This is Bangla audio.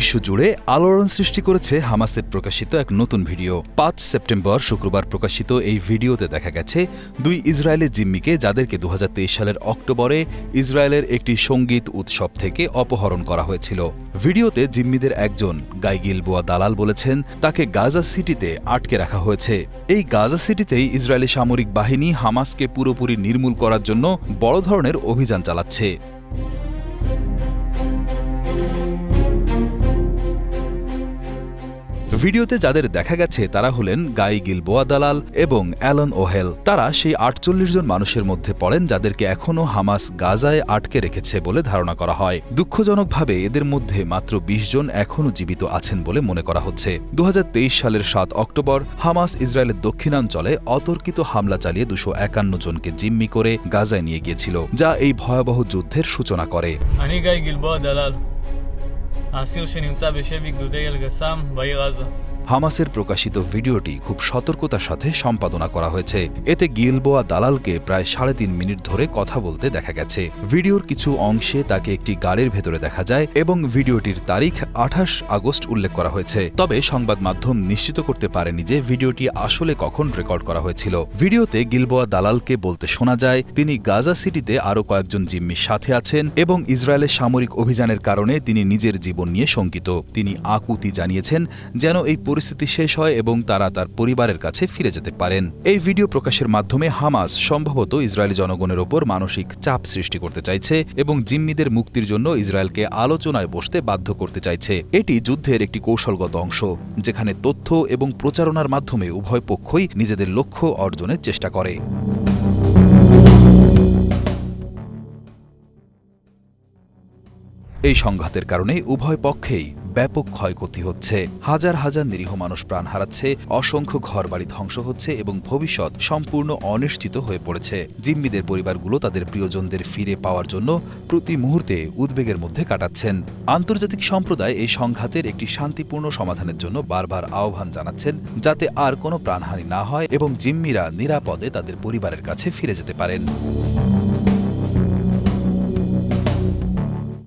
বিশ্বজুড়ে আলোড়ন সৃষ্টি করেছে হামাসের প্রকাশিত এক নতুন ভিডিও। পাঁচ সেপ্টেম্বর শুক্রবার প্রকাশিত এই ভিডিওতে দেখা গেছে দুই ইসরায়েলের জিম্মিকে যাদেরকে দু হাজার তেইশ সালের অক্টোবরে ইসরায়েলের একটি সংগীত উৎসব থেকে অপহরণ করা হয়েছিল। ভিডিওতে জিম্মিদের একজন গাইগিল বোয়া দালাল বলেছেন, তাকে গাজা সিটিতে আটকে রাখা হয়েছে। এই গাজা সিটিতেই ইসরায়েলি সামরিক বাহিনী হামাসকে পুরোপুরি নির্মূল করার জন্য বড় ধরনের অভিযান চালাচ্ছে। ভিডিওতে যাদের দেখা গেছে, তারা হলেন গাই গিলবোয়া দালাল এবং অ্যালন ওহেল। তারা সেই আটচল্লিশ জন মানুষের মধ্যে পড়েন যাদেরকে এখনও হামাস গাজায় আটকে রেখেছে বলে ধারণা করা হয়। দুঃখজনকভাবে এদের মধ্যে মাত্র ২০ জন এখনও জীবিত আছেন বলে মনে করা হচ্ছে। দু হাজার তেইশ সালের সাত অক্টোবর, হামাস ইসরায়েলের দক্ষিণাঞ্চলে অতর্কিত হামলা চালিয়ে দুশো একান্ন জনকে জিম্মি করে গাজায় নিয়ে গিয়েছিল, যা এই ভয়াবহ যুদ্ধের সূচনা করে। দালাল। האסיר שנמצא בשבי גדודי אלגסם בעיר עזה. হামাসের প্রকাশিত ভিডিওটি খুব সতর্কতার সাথে সম্পাদনা করা হয়েছে। এতে গিলবোয়া দালালকে প্রায় সাড়ে তিন মিনিট ধরে কথা বলতে দেখা গেছে। ভিডিওর কিছু অংশে তাকে একটি গাড়ির ভেতরে দেখা যায় এবং ভিডিওটির তারিখ আঠাশ আগস্ট উল্লেখ করা হয়েছে। তবে সংবাদ মাধ্যম নিশ্চিত করতে পারেনি যে ভিডিওটি আসলে কখন রেকর্ড করা হয়েছিল। ভিডিওতে গিলবোয়া দালালকে বলতে শোনা যায়, তিনি গাজা সিটিতে আরও কয়েকজন জিম্মির সাথে আছেন এবং ইসরায়েলের সামরিক অভিযানের কারণে তিনি নিজের জীবন নিয়ে শঙ্কিত। তিনি আকুতি জানিয়েছেন, যেন এই পরিস্থিতি শেষ হয় এবং তারা তার পরিবারের কাছে ফিরে যেতে পারেন। এই ভিডিও প্রকাশের মাধ্যমে হামাস সম্ভবত ইসরায়েলি জনগণের ওপর মানসিক চাপ সৃষ্টি করতে চাইছে এবং জিম্মিদের মুক্তির জন্য ইসরায়েলকে আলোচনায় বসতে বাধ্য করতে চাইছে। এটি যুদ্ধের একটি কৌশলগত অংশ, যেখানে তথ্য এবং প্রচারণার মাধ্যমে উভয় পক্ষই নিজেদের লক্ষ্য অর্জনের চেষ্টা করে। এই সংঘাতের কারণে উভয় পক্ষেই ব্যাপক ক্ষয়ক্ষতি হচ্ছে। হাজার হাজার নিরীহ মানুষ প্রাণ হারাচ্ছে, অসংখ্য ঘরবাড়ি ধ্বংস হচ্ছে এবং ভবিষ্যৎ সম্পূর্ণ অনিশ্চিত হয়ে পড়েছে। জিম্মিদের পরিবারগুলো তাদের প্রিয়জনদের ফিরে পাওয়ার জন্য প্রতি মুহূর্তে উদ্বেগের মধ্যে কাটাচ্ছেন। আন্তর্জাতিক সম্প্রদায় এই সংঘাতের একটি শান্তিপূর্ণ সমাধানের জন্য বারবার আহ্বান জানাচ্ছেন, যাতে আর কোনো প্রাণহানি না হয় এবং জিম্মিরা নিরাপদে তাদের পরিবারের কাছে ফিরে যেতে পারেন।